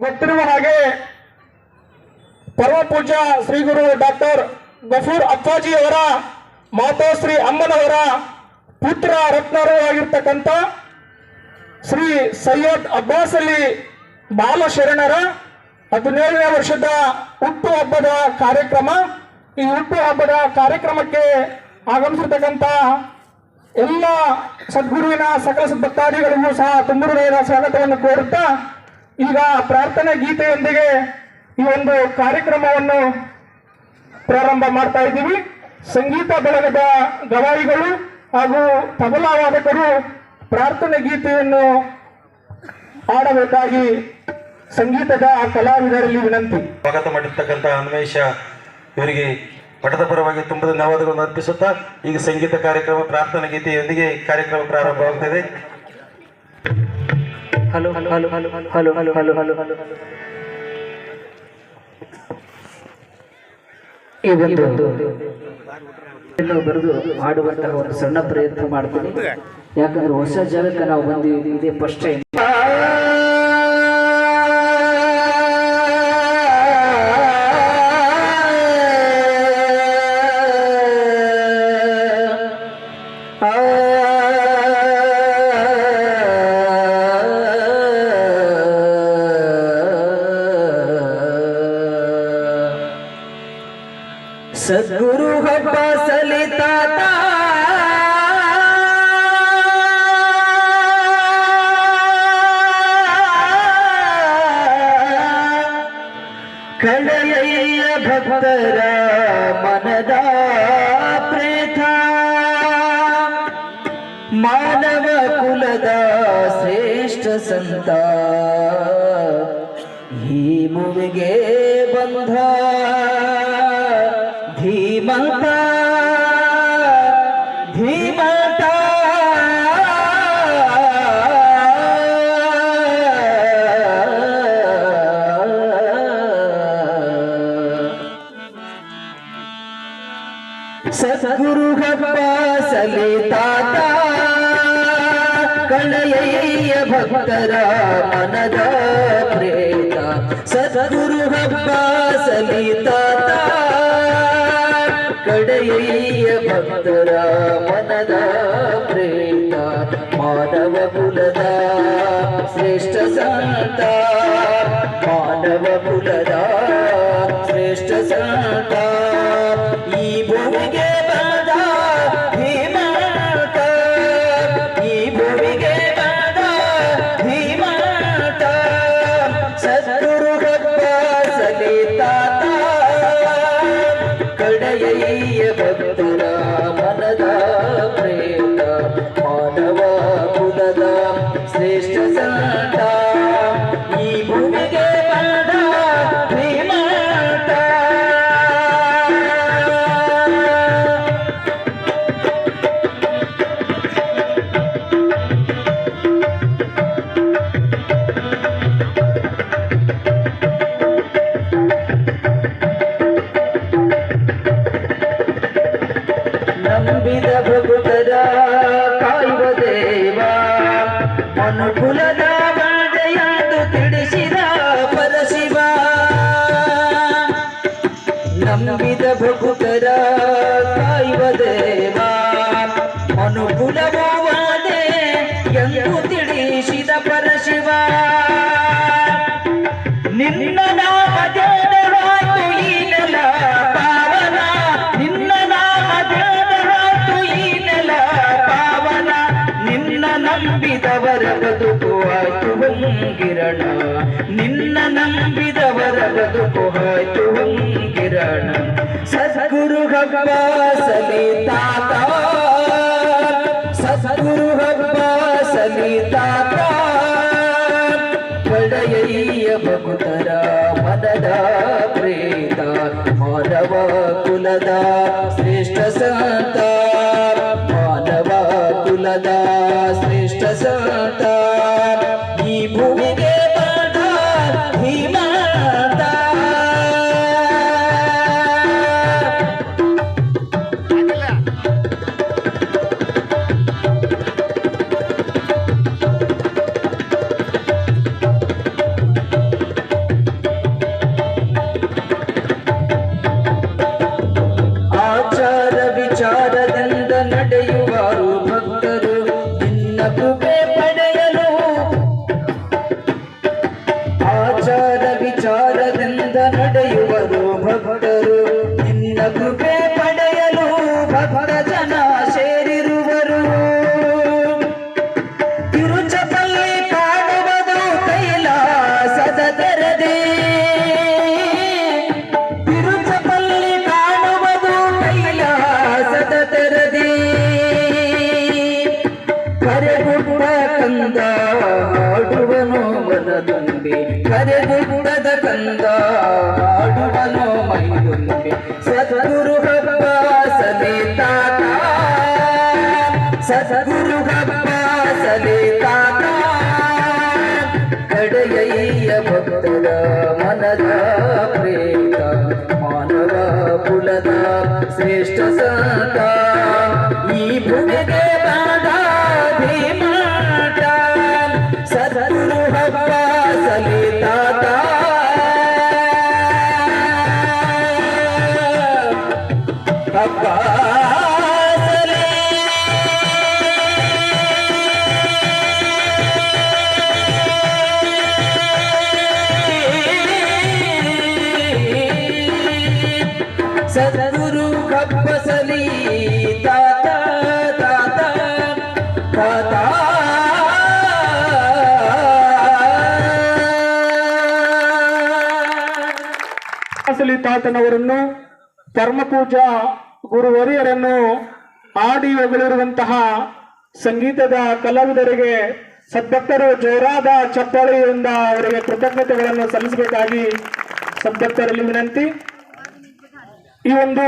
ಗೊತ್ತಿರುವ ಹಾಗೆ ಪರಮಪೂಜ್ಯ ಶ್ರೀ ಗುರು ಡಾಕ್ಟರ್ ಗಫೂರ್ ಅಪ್ಪಾಜಿ ಅವರ ಮಾತಾಶ್ರೀ ಅಮ್ಮನವರ ಪುತ್ರ ರತ್ನರು ಆಗಿರ್ತಕ್ಕಂಥ ಶ್ರೀ ಸೈಯದ್ ಅಬ್ಬಾಸ್ ಅಲಿ ಬಾಲಶರಣರ ಹದಿನೇಳನೇ ವರ್ಷದ ಹುಟ್ಟು ಹಬ್ಬದ ಕಾರ್ಯಕ್ರಮ. ಈ ಹುಟ್ಟು ಹಬ್ಬದ ಕಾರ್ಯಕ್ರಮಕ್ಕೆ ಆಗಮಿಸಿರ್ತಕ್ಕಂಥ ಎಲ್ಲ ಸದ್ಗುರುವಿನ ಸಕಲ ಭಕ್ತಾದಿಗಳಿಗೂ ಸಹ ತುಂಬುರುಡೆಯ ಸ್ವಾಗತವನ್ನು ಕೋರುತ್ತಾ ಈಗ ಪ್ರಾರ್ಥನೆ ಗೀತೆಯೊಂದಿಗೆ ಈ ಒಂದು ಕಾರ್ಯಕ್ರಮವನ್ನು ಪ್ರಾರಂಭ ಮಾಡ್ತಾ ಇದ್ದೀವಿ. ಸಂಗೀತ ಬಳಗದ ಗವಾಯಿಗಳು ಹಾಗೂ ತಬಲಾ ವಾದಕರು ಪ್ರಾರ್ಥನೆ ಗೀತೆಯನ್ನು ಆಡಬೇಕಾಗಿ ಸಂಗೀತದ ಕಲಾವಿದರಲ್ಲಿ ವಿನಂತಿ. ಸ್ವಾಗತ ಮಾಡಿರ್ತಕ್ಕಂಥ ಅನ್ವೇಷ ಇವರಿಗೆ ಮಠದ ಪರವಾಗಿ ತುಂಬಾ ಧನ್ಯವಾದಗಳನ್ನು ಅರ್ಪಿಸುತ್ತಾ, ಈಗ ಸಂಗೀತ ಕಾರ್ಯಕ್ರಮ, ಪ್ರಾರ್ಥನಾ ಗೀತೆಯೊಂದಿಗೆ ಕಾರ್ಯಕ್ರಮ ಪ್ರಾರಂಭವಾಗ್ತದೆ hello hello hello hello hello hello hello hello hello hello. ಇನ್ನು ಬರೆದು ಮಾಡುವಂತಹ ಒಂದು ಸಣ್ಣ ಪ್ರಯತ್ನ ಮಾಡ್ತೀನಿ. ಯಾಕಂದ್ರೆ ಹೊಸ ಜಾಗಕ್ಕೆ ನಾವು ಬಂದಿದ್ದೀವಿ, ಇದೇ ಫಸ್ಟ್ ಟೈಮ್ ಸದ್ಗುರು ಹಬ್ಬ ಸಲಿತಾತ ಕಳೆಯ ಭಕ್ತರ ಮನದ ಪ್ರೇತ ಮಾನವ ಕುಲದ ಶ್ರೇಷ್ಠ ಸಂತ ಈ ಭೂಮಿಗೆ ಸದ್ಗುರು ಹಬ್ಬ ಸಲಿತಾತ ಕಣಯ್ಯ ಭಕ್ತರ ಮನದ ಪ್ರೇತ. ಸದ್ಗುರು ಹಬ್ಬ ಸಲಿತಾತ ಕಡೆಯ ಭಕ್ತರ ಮನದ ಪ್ರೇತ. ಮಾನವ ಕುಲದ ಶ್ರೇಷ್ಠ ಸಂತ, ಮಾನವ ಕುಲದ ಶ್ರೇಷ್ಠ ಸಂತ. ಈ ಭೂಮಿಗೆ Thank you. ನಂಬಿದ ಭಕ್ತರ ಕಾಯುವ ದೇವ. ಮನುಕುಲದ ಬಾಧೆಯಂದು ತಿಳಿಸಿದ ಪರಶಿವ. ನಂಬಿದ ಕಾಯುವ ದೇವ. ಎಂದು ತಿಳಿಸಿದ ಪರಶಿವ. ನಿನ್ನ ಬದುಕು ಆಯ್ತು ಹೊಂಗಿರಣ. ನಿನ್ನ ನಂಬಿದವರ ಬದುಕು ಆಯ್ತು ಹೊಂಗಿರಣ. ಸದ್ಗುರು ಹಬ್ಬ ಸಲಿತಾತ ಸದ್ಗುರು ಹಬ್ಬ ಸಲಿತಾತ ಒಡೆಯ ಭಕ್ತರ ಮನದ ಪ್ರೇತ. ಮಾನವ ಕುಲದ ಶ್ರೇಷ್ಠ ಸಂತ. सदा श्रेष्ठ सता भूमि ಕೃಪೆ ಪಡೆಯಲು ಭಕ್ತ ಜನ ಸೇರಿರುವರು. ತಿರುಚಪಲ್ಲಿ ಕಾಣುವುದು ಕೈಲಾಸದ ತೆರದೆ. ತಿರುಚಪಲ್ಲಿ ಕಾಣುವುದು ಕೈಲಾಸದ ತೆರದೆ. ಕರೆಗುಡ್ಡ ಕಂದ ಹಾಡುವನು ಮನದುಂಬಿ. ಕರೆಗುಡ್ಡದ ಕಂದ ಹಾಡುವನು ಮೈದುಂಬಿ ಕಡೆಯಯ್ಯ ಭಕ್ತರ ಮನದ ಪ್ರೇತ ಮಾನವ ಕುಲದ ಶ್ರೇಷ್ಠ ಸಂತ ಈ ಭೂಮಿಗೆ ಬಾದ ಭೀಮಾಟ ಸದ್ಗುರು ಹಬ್ಬ ಸಲಿತಾತ ಸದ್ಗುರು ಕಪ್ಪಸಲಿ ತಾತ ತಾತ ತಾತ ಅಸಲಿ ತಾತನವರನ್ನು ಪರಮಪೂಜಾ ಗುರುವರಿಯರನ್ನು ಆಡಿ ಹೊಗಳಿರುವಂತಹ ಸಂಗೀತದ ಕಲಾವಿದರಿಗೆ, ಸದ್ಭಕ್ತರು ಜೋರಾದ ಚಪ್ಪಾಳೆಯಿಂದ ಅವರಿಗೆ ಕೃತಜ್ಞತೆಗಳನ್ನು ಸಲ್ಲಿಸಬೇಕಾಗಿ ಸದ್ಭಕ್ತರಲ್ಲಿ ವಿನಂತಿ. ಈ ಒಂದು